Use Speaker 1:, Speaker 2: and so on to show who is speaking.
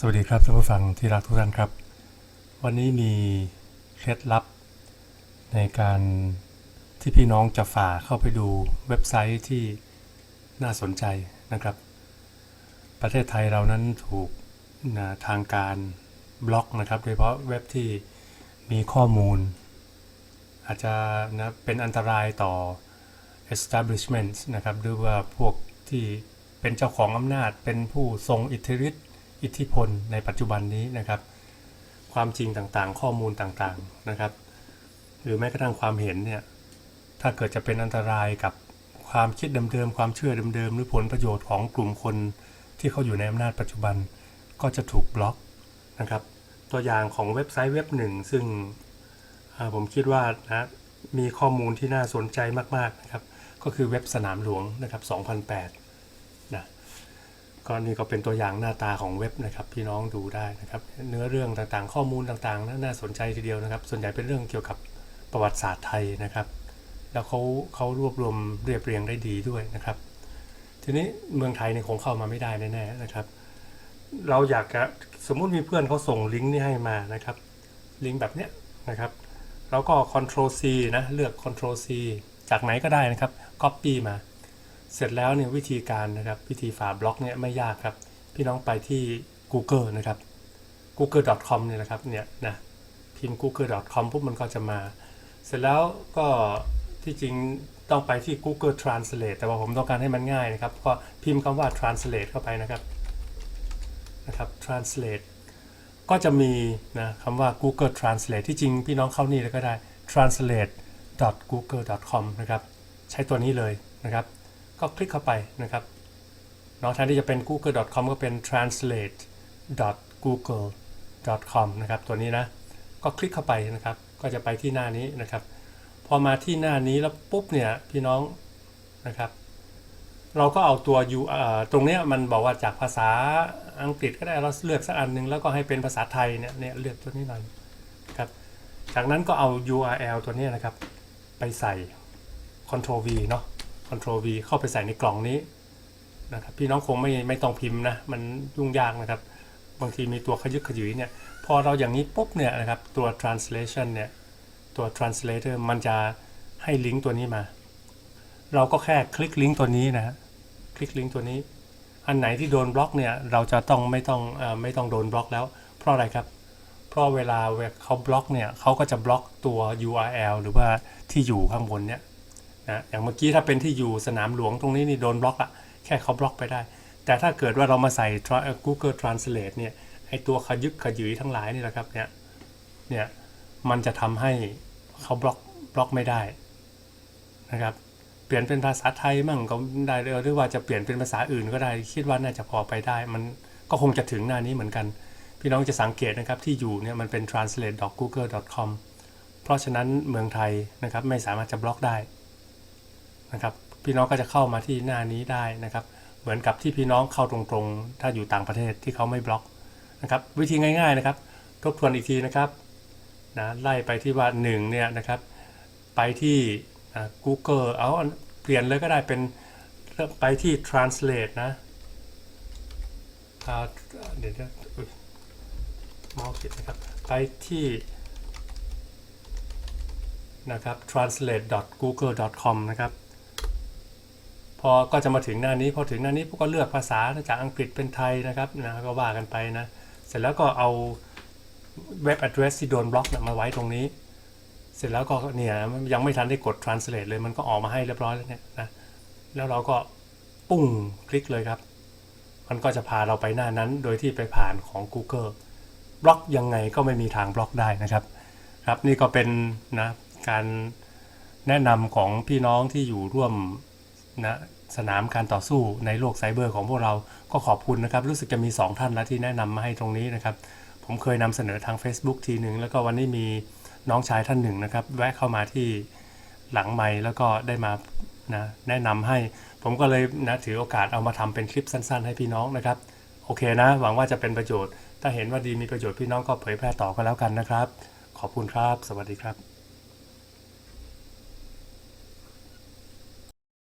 Speaker 1: สวัสดีครับท่านผู้ฟังที่รักทุกท่านครับ วันนี้มีเคล็ดลับ ในการที่พี่น้องจะฝ่าเข้าไปดูเว็บไซต์ที่น่าสนใจนะครับ ประเทศไทยเรานั้นถูกนะทางการบล็อกนะครับโดยเฉพาะเว็บที่มีข้อมูล อาจจะนะเป็นอันตรายต่อ establishment นะครับหรือว่าพวกที่เป็นเจ้าของอำนาจเป็นผู้ทรงอิทธิฤทธิ์ อิทธิพลในปัจจุบันนี้นะครับ ความจริงต่างๆ ข้อมูลต่างๆนะครับ หรือแม้กระทั่งความเห็นเนี่ยถ้าเกิดจะเป็นอันตรายกับความคิดเดิมๆความเชื่อเดิมๆหรือผลประโยชน์ของกลุ่มคนที่เขาอยู่ในอำนาจปัจจุบันก็จะถูกบล็อกนะครับ ตัวอย่างของเว็บไซต์เว็บหนึ่งซึ่งผมคิดว่านะมีข้อมูลที่น่าสนใจมากๆนะครับ ก็คือเว็บสนามหลวงนะครับ 2008นะ ก็นี่ก็เป็นตัวอย่างหน้าตาของเว็บนะครับพี่น้องดูได้นะครับ เนื้อเรื่องต่างๆ ข้อมูลต่างๆน่าสนใจทีเดียวนะครับ ส่วนใหญ่เป็นเรื่องเกี่ยวกับประวัติศาสตร์ไทยนะครับ แล้วเขาเขารวบรวมเรียบเรียงได้ดีด้วยนะครับ ทีนี้เมืองไทยเนี่ยคงเข้ามาไม่ได้แน่ๆนะครับ เราอยากจะสมมุติมีเพื่อนเขาส่งลิงก์นี่ให้มานะครับ ลิงก์แบบเนี้ยนะครับแล้วก็ Ctrl C นะเลือก Ctrl C จากไหนก็ได้นะครับ Copy มา เสร็จแล้วเนี่ยวิธีการนะครับวิธีฝาบล็อกเนี่ยไม่ยากครับ พี่น้องไปที่ Google นะครับ google.com เนี่ยนะครับเนี่ยนะพิมพ์ google.com ปุ๊บมันก็จะมา เสร็จแล้วก็ที่จริงต้องไปที่ Google Translate แต่ว่าผมต้องการให้มันง่ายนะครับ ก็พิมพ์คำว่า translate เข้าไปนะครับนะครับ translate ก็จะมีนะคำว่า Google Translate ที่จริงพี่น้องเข้านี่แล้วก็ได้ translate.google.com นะครับ ใช้ตัวนี้เลยนะครับ ก็คลิกเข้าไปนะครับเนาะแทนที่จะเป็น google.com ก็เป็น translate.google.com นะครับตัวนี้นะก็คลิกเข้าไปนะครับ ก็จะไปที่หน้านี้นะครับ พอมาที่หน้านี้แล้วปุ๊บเนี่ยพี่น้องนะครับ เราก็เอาตัว U ตรงนี้มันบอกว่าจากภาษาอังกฤษก็ได้เราเลือกสักอันหนึ่งแล้วก็ให้เป็นภาษาไทยเนี่ยเนี่ยเลือกตัวนี้หน่อยครับจากนั้นก็เอา URL ตัวนี้นะครับ ไปใส่ Ctrl V เนาะ Ctrl V เข้าไปใส่ในกล่องนี้นะครับพี่น้องคงไม่ไม่ต้องพิมพ์นะมันยุ่งยากนะครับ บางทีมีตัวขยึกขยือเนี่ยพอเราอย่างนี้ปุ๊บเนี่ยนะครับตัว translation เนี่ยตัว translator มันจะให้ลิงก์ตัวนี้มา เราก็แค่คลิกลิงก์ตัวนี้นะฮะคลิกลิงก์ตัวนี้ อันไหนที่โดนบล็อกเนี่ยเราจะต้องไม่ต้องอไม่ต้องโดนบล็อกแล้ว เพราะอะไรครับ เพราะเวลาเขาบล็อกเนี่ยเขาก็จะบล็อกตัว URL หรือว่าที่อยู่ข้างบนเนี่ย นะอย่างเมื่อกี้ถ้าเป็นที่อยู่สนามหลวงตรงนี้นี่โดนบล็อกอะแค่เขาบล็อกไปได้ แต่ถ้าเกิดว่าเรามาใส่ Google Translate เนี่ยไอตัวขยึกขยือทั้งหลายนี่แหละครับเนี่ยเนี่ยมันจะทำให้เขาบล็อกบล็อกไม่ได้นะครับเปลี่ยนเป็นภาษาไทยมั่งก็ได้หรือว่าจะเปลี่ยนเป็นภาษาอื่นก็ได้คิดว่าน่าจะพอไปได้ มันก็คงจะถึงหน้านี้เหมือนกัน พี่น้องจะสังเกตนะครับที่อยู่เนี่ยมันเป็น translate.google.com เพราะฉะนั้นเมืองไทยนะครับไม่สามารถจะบล็อกได้ นะครับ พี่น้องก็จะเข้ามาที่หน้านี้ได้นะครับ เหมือนกับที่พี่น้องเข้าตรงๆ ถ้าอยู่ต่างประเทศที่เขาไม่บล็อกนะครับ วิธีง่าย ๆนะครับ ทบทวนอีกทีนะครับนะไล่ไปที่ว่า1เนี่ยนะครับ ไปที่อ่า Google เอาเปลี่ยนเลยก็ได้เป็นไปที่ translate นะอ่าเดี๋ยวนะอุ๊ยเมาส์ผิดนะครับ ไปที่นะครับ translate.google.com นะครับ พอก็จะมาถึงหน้านี้พอถึงหน้านี้พวกก็เลือกภาษาจากอังกฤษเป็นไทยนะครับนะก็ว่ากันไปนะ เสร็จแล้วก็เอาเว็บ address ที่โดนบล็อกนะมาไว้ตรงนี้ เสร็จแล้วก็เนี่ยยังไม่ทันได้กด translate เลยมันก็ออกมาให้เรียบร้อยแล้วเนี่ยนะแล้วเราก็ปุ้งคลิกเลยครับ มันก็จะพาเราไปหน้านั้นโดยที่ไปผ่านของ Google บล็อกยังไงก็ไม่มีทางบล็อกได้นะครับ ครับนี่ก็เป็นนะการแนะนำของพี่น้องที่อยู่ร่วมนะ สนามการต่อสู้ในโลกไซเบอร์ของพวกเราก็ขอบคุณนะครับ รู้สึกจะมี 2 ท่านแล้วที่แนะนำมาให้ตรงนี้นะครับ ผมเคยนำเสนอทาง Facebook ทีหนึ่งแล้วก็วันนี้มีน้องชายท่านหนึ่งนะครับ แวะเข้ามาที่หลังไมค์แล้วก็ได้มานะแนะนำให้ ผมก็เลยนะถือโอกาสเอามาทำเป็นคลิปสั้น ๆ ให้พี่น้องนะครับ โอเคนะ หวังว่าจะเป็นประโยชน์ ถ้าเห็นว่าดีมีประโยชน์พี่น้องก็เผยแพร่ต่อก็แล้วกันนะครับ ขอบคุณครับ สวัสดีครับ